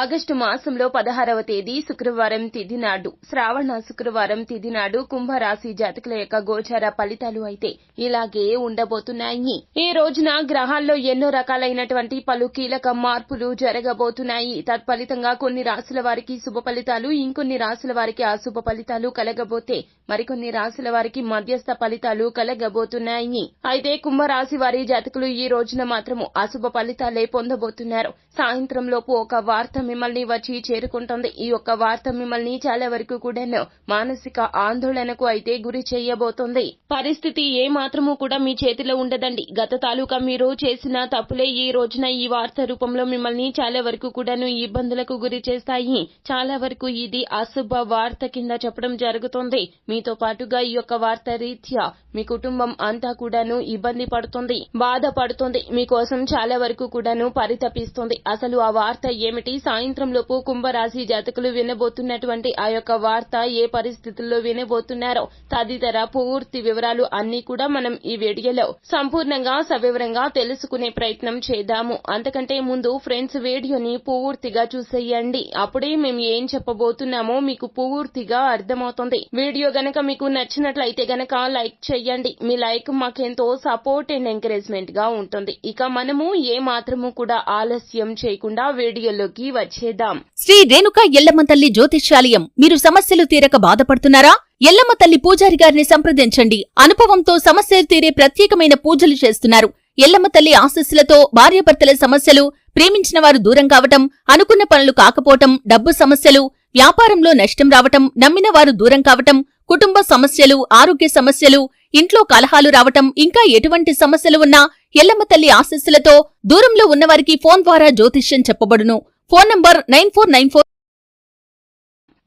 August మాసంలో పదహారవ తేదీ శుక్రవారం తిథి నాడు శ్రావణ శుక్రవారం తిథి నాడు కుంభరాశి జాతకుల యొక్క గోచార ఫలితాలు అయితే ఇలాగే ఉండబోతున్నాయి. ఈ రోజున గ్రహాల్లో ఎన్నో రకాలైనటువంటి పలు కీలక మార్పులు జరగబోతున్నాయి. తత్ఫలితంగా కొన్ని రాశుల వారికి శుభ ఫలితాలు ఇంకొన్ని రాశుల వారికి అశుభ ఫలితాలు కలగబోతే మరికొన్ని రాశుల వారికి మధ్యస్థ ఫలితాలు కలగబోతున్నాయి. అయితే కుంభరాశి వారి జాతకులు ఈ రోజున మాత్రము అశుభ ఫలితాలే పొందబోతున్నారు. సాయంత్రం లోపు ఒక వార్త మిమ్మల్ని వచ్చి చేరుకుంటుంది. ఈ యొక్క వార్త మిమ్మల్ని చాలా వరకు కూడాను మానసిక ఆందోళనకు అయితే గురి చేయబోతోంది. పరిస్థితి ఏ మాత్రము కూడా మీ చేతిలో ఉండదండి. గత తాలూకా మీరు చేసిన తప్పులే ఈ రోజున ఈ వార్త రూపంలో మిమ్మల్ని చాలా వరకు కూడాను ఇబ్బందులకు గురి చేస్తాయి. చాలా వరకు ఇది అశుభ వార్త కింద చెప్పడం జరుగుతుంది. మీతో పాటుగా ఈ యొక్క వార్త రీత్యా మీ కుటుంబం అంతా కూడాను ఇబ్బంది పడుతుంది బాధపడుతుంది. మీకోసం చాలా వరకు కూడాను పరితపిస్తుంది. అసలు ఆ వార్త ఏమిటి? సాయంత్రం లోపు కుంభరాశి జాతకులు వినబోతున్నటువంటి ఆ యొక్క వార్త ఏ పరిస్థితుల్లో వినబోతున్నారో తదితర పూర్తి వివరాలు అన్ని కూడా మనం ఈ వీడియోలో సంపూర్ణంగా సవివరంగా తెలుసుకునే ప్రయత్నం చేద్దాము. అంతకంటే ముందు ఫ్రెండ్స్ వీడియోని పూర్తిగా చూసేయండి. అప్పుడే మేము ఏం చెప్పబోతున్నామో మీకు పూర్తిగా అర్థమవుతుంది. వీడియో గనక మీకు నచ్చినట్లయితే గనక లైక్ చేయండి. మీ లైక్ మాకెంతో సపోర్ట్ అండ్ ఎంకరేజ్మెంట్గా ఉంటుంది. ఇక మనము ఏ మాత్రము కూడా ఆలస్యం చేయకుండా వీడియోలోకి వచ్చేద్దాం. శ్రీ రేణుక ఎల్లమ్మ తల్లి జ్యోతిష్యాలయం మీరు సమస్యలు తీరక బాధపడుతున్నారా? ఎల్లమ్మ తల్లి పూజారి గారిని సంప్రదించండి. అనుభవంతో సమస్యలు తీరే ప్రత్యేకమైన పూజలు చేస్తున్నారు. ఎల్లమ్మ తల్లి ఆశస్సులతో భార్యాభర్తల సమస్యలు ప్రేమించిన వారు దూరం కావటం అనుకున్న పనులు కాకపోవటం డబ్బు సమస్యలు వ్యాపారంలో నష్టం రావటం నమ్మిన వారు దూరం కావటం కుటుంబ సమస్యలు ఆరోగ్య సమస్యలు ఇంట్లో కలహాలు రావటం ఇంకా ఎటువంటి సమస్యలు ఉన్నా ఎల్లమ్మ తల్లి ఆశస్సులతో దూరంలో ఉన్నవారికి ఫోన్ ద్వారా జ్యోతిష్యం చెప్పబడును. Phone number nine four nine four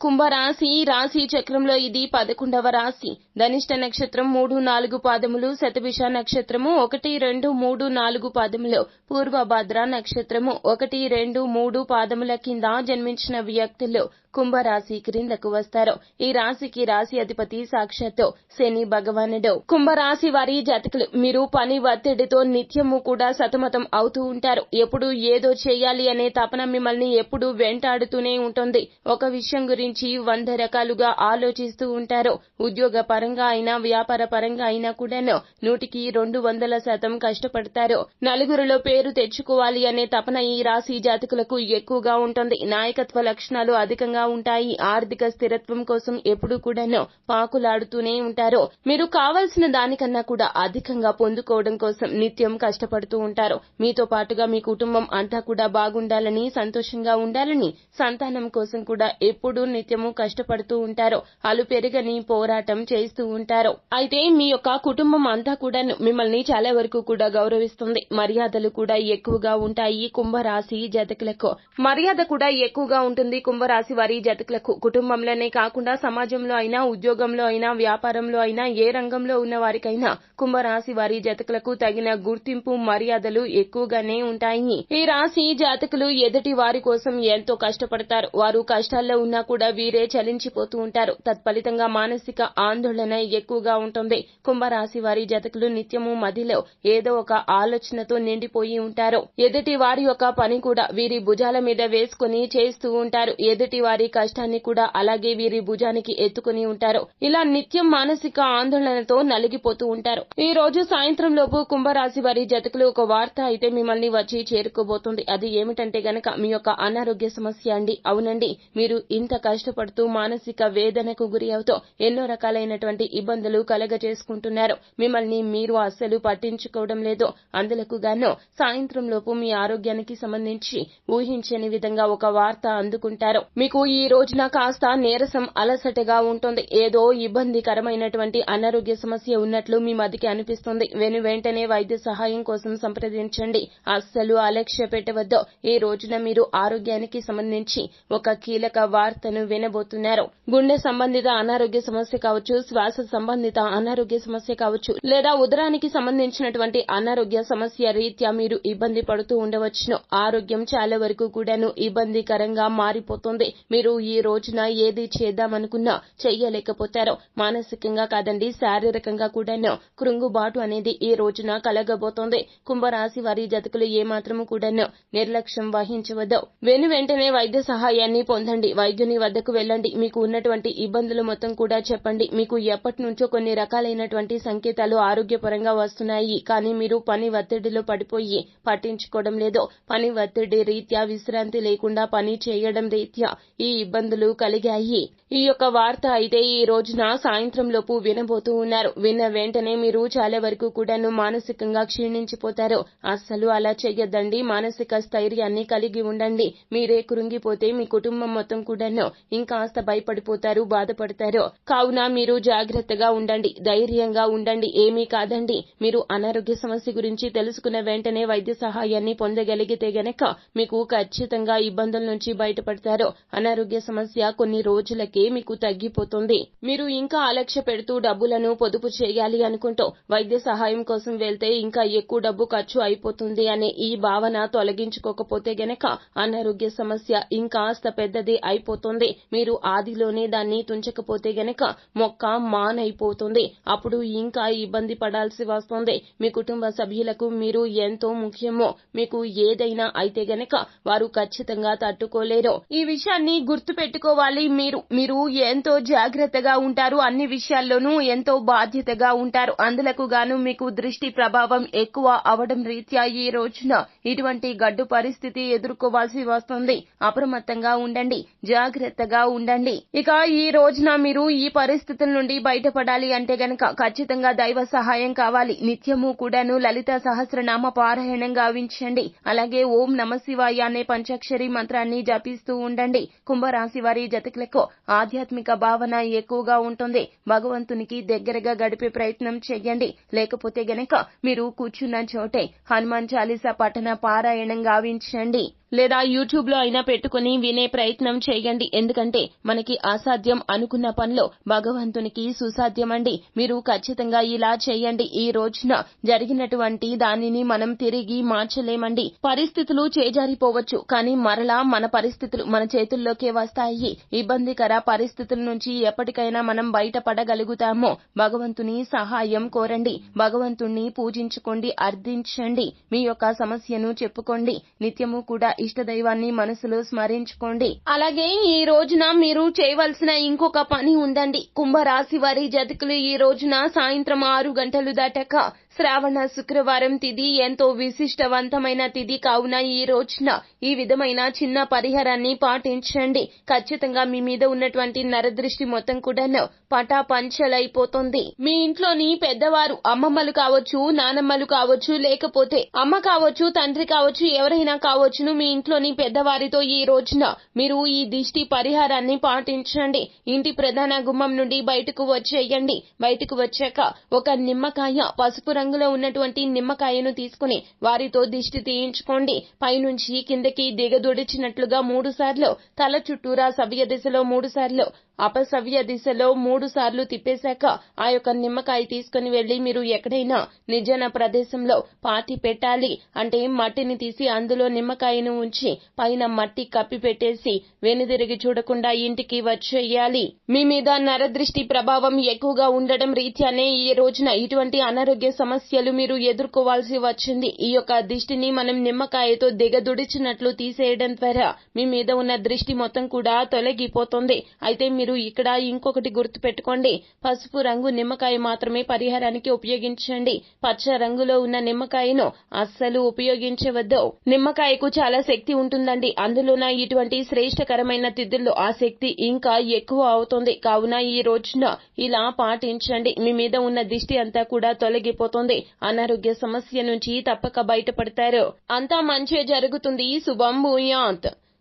కుంభరాశి రాశి చక్రంలో ఇది పదకొండవ రాశి. ధనిష్ట నక్షత్రం మూడు నాలుగు పాదములు శతభిష నక్షత్రము ఒకటి రెండు మూడు నాలుగు పాదములు పూర్వభద్ర నక్షత్రము ఒకటి రెండు మూడు పాదముల కింద జన్మించిన వ్యక్తులు కుంభరాశి క్రిందకు వస్తారు. ఈ రాశికి రాశి అధిపతి సాక్షాత్తు శని భగవానుడు. కుంభరాశి వారి జాతకులు మీరు పని ఒత్తిడితో నిత్యము కూడా సతమతం అవుతూ ఉంటారు. ఎప్పుడు ఏదో చేయాలి అనే తపన మిమ్మల్ని ఎప్పుడు వెంటాడుతూనే ఉంటుంది. ఒక విషయం గురించి వంద రకాలుగా ఆలోచిస్తూ ఉంటారు. ఉద్యోగ పరంగా అయినా వ్యాపార పరంగా అయినా కూడాను నూటికి రెండు వందల శాతం కష్టపడతారు. నలుగురిలో పేరు తెచ్చుకోవాలి అనే తపన ఈ రాశి జాతకులకు ఎక్కువగా ఉంటుంది. నాయకత్వ లక్షణాలు అధికంగా ఉంటాయి. ఆర్థిక స్థిరత్వం కోసం ఎప్పుడూ కూడాను పాకులాడుతూనే ఉంటారు. మీరు కావలసిన దానికన్నా కూడా అధికంగా పొందుకోవడం కోసం నిత్యం కష్టపడుతూ ఉంటారు. మీతో పాటుగా మీ కుటుంబం అంతా కూడా బాగుండాలని సంతోషంగా ఉండాలని సంతానం కోసం కూడా ఎప్పుడూ నిత్యము కష్టపడుతూ ఉంటారు. అలు పెరగని పోరాటం చేస్తూ ఉంటారు. అయితే మీ యొక్క కుటుంబం అంతా కూడా మిమ్మల్ని చాలా వరకు కూడా గౌరవిస్తుంది. మర్యాదలు కూడా ఎక్కువగా ఉంటాయి కుంభరాశి జతకులకు. మర్యాద కూడా ఎక్కువగా ఉంటుంది కుంభరాశి వారి జతకులకు. కుటుంబంలోనే కాకుండా సమాజంలో అయినా ఉద్యోగంలో అయినా వ్యాపారంలో అయినా ఏ రంగంలో ఉన్న వారికైనా కుంభరాశి వారి జాతకులకు తగిన గుర్తింపు మర్యాదలు ఎక్కువగానే ఉంటాయి. ఈ రాశి జాతకులు ఎదుటి వారి కోసం ఎంతో కష్టపడతారు. వారు కష్టాల్లో ఉన్నా కూడా వీరే చలించిపోతూ ఉంటారు. తత్ఫలితంగా మానసిక ఆందోళన ఎక్కువగా ఉంటుంది. కుంభరాశి వారి జతకులు నిత్యము మదిలో ఏదో ఒక ఆలోచనతో నిండిపోయి ఉంటారు. ఎదుటి వారి యొక్క పని కూడా వీరి భుజాల మీద వేసుకుని చేస్తూ ఉంటారు. ఎదుటి వారి కష్టాన్ని కూడా అలాగే వీరి భుజానికి ఎత్తుకుని ఉంటారు. ఇలా నిత్యం మానసిక ఆందోళనతో నలిగిపోతూ ఉంటారు. ఈ రోజు సాయంత్రం లోపు కుంభరాశి వారి జతకులు ఒక వార్త అయితే మిమ్మల్ని వచ్చి చేరుకోబోతుంది. అది ఏమిటంటే గనక మీ యొక్క అనారోగ్య సమస్య అండి. అవునండి మీరు ఇంత కష్టపడుతూ మానసిక వేదనకు గురి అవుతూ ఎన్నో రకాలైనటువంటి ఇబ్బందులు కలగజేసుకుంటున్నారు. మిమ్మల్ని మీరు అస్సలు పట్టించుకోవడం లేదు. అందులకు గాను సాయంత్రం లోపు మీ ఆరోగ్యానికి సంబంధించి ఊహించని విధంగా ఒక వార్త అందుకుంటారు. మీకు ఈ రోజున కాస్త నీరసం అలసటగా ఉంటుంది. ఏదో ఇబ్బందికరమైనటువంటి అనారోగ్య సమస్య ఉన్నట్లు మీ మదికి అనిపిస్తుంది. వెను వెంటనే వైద్య సహాయం కోసం సంప్రదించండి. అస్సలు అలక్ష్య పెట్టవద్దు. ఈ రోజున మీరు ఆరోగ్యానికి సంబంధించి ఒక కీలక వార్తను వినబోతున్నారు. గుండె సంబంధిత అనారోగ్య సమస్య కావచ్చు శ్వాస సంబంధిత అనారోగ్య సమస్య కావచ్చు లేదా ఉదరానికి సంబంధించినటువంటి అనారోగ్య సమస్య రీత్యా మీరు ఇబ్బంది పడుతూ ఉండవచ్చును. ఆరోగ్యం చాలా వరకు కూడాను ఇబ్బందికరంగా మారిపోతుంది. మీరు ఈ రోజున ఏది చేద్దామనుకున్నా చెయ్యలేకపోతారు. మానసికంగా కాదండి శారీరకంగా కూడాను కృంగుబాటు అనేది ఈ రోజున కలగబోతోంది. కుంభరాశి వారి జతకులు ఏమాత్రము కూడాను నిర్లక్ష్యం వహించవద్దు. వెను వెంటనే వైద్య సహాయాన్ని పొందండి. వైద్యుని వద్దకు వెళ్ళండి. మీకు ఉన్నటువంటి ఇబ్బందులు మొత్తం కూడా చెప్పండి. మీకు ఎప్పటి నుంచో కొన్ని రకాలైనటువంటి సంకేతాలు ఆరోగ్యపరంగా వస్తున్నాయి. కానీ మీరు పని ఒత్తిడిలో పడిపోయి పట్టించుకోవడం లేదు. పని ఒత్తిడి రీత్యా విశ్రాంతి లేకుండా పని చేయడం రీత్యా ఈ ఇబ్బందులు కలిగాయి. ఈ యొక్క వార్త అయితే ఈ రోజున సాయంత్రం లోపు వినబోతూ ఉన్నారు. విన్న వెంటనే మీరు చాలా వరకు కూడాను మానసికంగా క్షీణించిపోతారు. అస్సలు అలా చేయొద్దండి మానసిక స్థైర్యాన్ని కలిగి ఉండండి. మీరే కృంగిపోతే మీ కుటుంబం మొత్తం కూడాను ఇంకాస్త భయపడిపోతారు బాధపడతారు. కావున మీరు జాగ్రత్తగా ఉండండి ధైర్యంగా ఉండండి. ఏమీ కాదండి. మీరు అనారోగ్య సమస్య గురించి తెలుసుకున్న వెంటనే వైద్య సహాయాన్ని పొందగలిగితే గనక మీకు ఖచ్చితంగా ఇబ్బందుల నుంచి బయటపడతారు. అనారోగ్య సమస్య కొన్ని రోజులకే మీకు తగ్గిపోతుంది. మీరు ఇంకా అలక్ష్య పెడుతూ డబ్బులను పొదుపు చేయాలి అనుకుంటూ వైద్య సహాయం కోసం వెళ్తే ఇంకా ఎక్కువ డబ్బు ఖర్చు అయిపోతుంది అనే ఈ భావన తొలగించుకోకపోతే గనక అనారోగ్య సమస్య ఇంకాస్త పెద్దది అయిపోతుంది. మీరు ఆదిలోనే దాన్ని తుంచకపోతే గనక మొక్క మానైపోతుంది. అప్పుడు ఇంకా ఇబ్బంది పడాల్సి వస్తుంది. మీ కుటుంబ సభ్యులకు మీరు ఎంతో ముఖ్యమో మీకు ఏదైనా అయితే గనక వారు ఖచ్చితంగా తట్టుకోలేరు. ఈ విషయాన్ని గుర్తు పెట్టుకోవాలి మీరు మీరు ఎంతో జాగ్రత్తగా ఉంటారు. అన్ని విషయాల్లోనూ ఎంతో బాధ్యతగా ఉంటారు. అందులకు గాను మీకు దృష్టి ప్రభావం ఎక్కువ అవడం రీత్యా ఈ రోజున ఇటువంటి గడ్డు పరిస్థితి ఎదుర్కోవాల్సి వస్తుంది. అప్రమత్తంగా ఉండండి. జాగ్రత్త జాగ్రత్తగా ఉండండి. ఇక ఈ రోజున మీరు ఈ పరిస్థితుల నుండి బయటపడాలి అంటే గనక ఖచ్చితంగా దైవ సహాయం కావాలి. నిత్యము కూడాను లలిత సహస్రనామ పారాయణం గావించండి. అలాగే ఓం నమ శివాయ అనే పంచాక్షరి మంత్రాన్ని జపిస్తూ ఉండండి. కుంభరాశి వారి జతకులకు ఆధ్యాత్మిక భావన ఎక్కువగా ఉంటుంది. భగవంతునికి దగ్గరగా గడిపే ప్రయత్నం చేయండి లేకపోతే గనక మీరు కూర్చున్న చోటే హనుమాన్ చాలీసా పఠన పారాయణం గావించండి. లేదా యూట్యూబ్లో అయినా పెట్టుకుని వినే ప్రయత్నం చేయండి ఎందుకంటే మనకి అసాధ్యం అనుకున్న పనిలో భగవంతునికి సుసాధ్యమండి. మీరు ఖచ్చితంగా ఇలా చేయండి. ఈ రోజున జరిగినటువంటి దానిని మనం తిరిగి మార్చలేమండి. పరిస్థితులు చేజారిపోవచ్చు కానీ మరలా మన పరిస్థితులు మన చేతుల్లోకే వస్తాయి. ఇబ్బందికర పరిస్థితుల నుంచి ఎప్పటికైనా మనం బయటపడగలుగుతామో. భగవంతుని సహాయం కోరండి. భగవంతుణ్ణి పూజించుకోండి అర్థించండి మీ యొక్క సమస్యను చెప్పుకోండి. నిత్యము కూడా ఇష్ట దైవాన్ని మనసులో స్మరించుకోండి. అలాగే ఈ రోజు రోజున మీరు చేయవలసిన ఇంకొక పని ఉందండి. కుంభరాశి వారి జతకులు ఈ రోజున సాయంత్రం ఆరు గంటలు దాటాక శ్రావణ శుక్రవారం తిథి ఎంతో విశిష్టవంతమైన తిథి కావున ఈ రోజున ఈ విధమైన చిన్న పరిహారాన్ని పాటించండి. ఖచ్చితంగా మీ మీద ఉన్నటువంటి నరదృష్టి మొత్తం కూడాను పటా పంచలైపోతుంది మీ ఇంట్లోని పెద్దవారు అమ్మమ్మలు కావచ్చు నానమ్మలు కావచ్చు లేకపోతే అమ్మ కావచ్చు తండ్రి కావచ్చు ఎవరైనా కావచ్చును మీ ఇంట్లోని పెద్దవారితో ఈ రోజున మీరు ఈ దిష్టి పరిహారాన్ని పాటించండి. ఇంటి ప్రధాన గుమ్మం నుండి బయటకు వచ్చేయండి. బయటకు వచ్చాక ఒక నిమ్మకాయ పసుపు రంగు రంగులో ఉన్నటువంటి నిమ్మకాయను తీసుకుని వారితో దిష్టి తీయించుకోండి. పైనుంచి కిందకి దిగదొడిచినట్లుగా మూడు సార్లు తల చుట్టూరా సవ్య దిశలో మూడు సార్లు అపసవ్య దిశలో మూడు సార్లు తిప్పేశాక ఆ యొక్క నిమ్మకాయ తీసుకుని వెళ్ళి మీరు ఎక్కడైనా నిర్జన ప్రదేశంలో పాతి పెట్టాలి. అంటే మట్టిని తీసి అందులో నిమ్మకాయను ఉంచి పైన మట్టి కప్పి పెట్టేసి వెనుదిరిగి చూడకుండా ఇంటికి వచ్చేయాలి. మీ మీద నరదృష్టి ప్రభావం ఎక్కువగా ఉండడం రీత్యానే ఈ రోజున ఇటువంటి అనారోగ్య సమస్యలు మీరు ఎదుర్కోవాల్సి వచ్చింది. ఈ యొక్క దిష్టిని మనం నిమ్మకాయతో దిగదుడిచినట్లు తీసేయడం ద్వారా మీ మీద ఉన్న దృష్టి మొత్తం కూడా తొలగిపోతుంది. అయితే మీరు ఇక్కడ ఇంకొకటి గుర్తు పెట్టుకోండి పసుపు రంగు నిమ్మకాయ మాత్రమే పరిహారానికి ఉపయోగించండి. పచ్చ రంగులో ఉన్న నిమ్మకాయను అస్సలు ఉపయోగించవద్దు. నిమ్మకాయకు చాలా శక్తి ఉంటుందండి. అందులోన ఇటువంటి శ్రేష్టకరమైన తిథుల్లో ఆ శక్తి ఇంకా ఎక్కువ అవుతుంది. కావున ఈ రోజున ఇలా పాటించండి. మీ మీద ఉన్న దిష్టి అంతా కూడా తొలగిపోతుంది. అనారోగ్య సమస్య నుంచి తప్పక బయటపడతారు. అంతా మంచి జరుగుతుంది. శుభం భూయాంత్.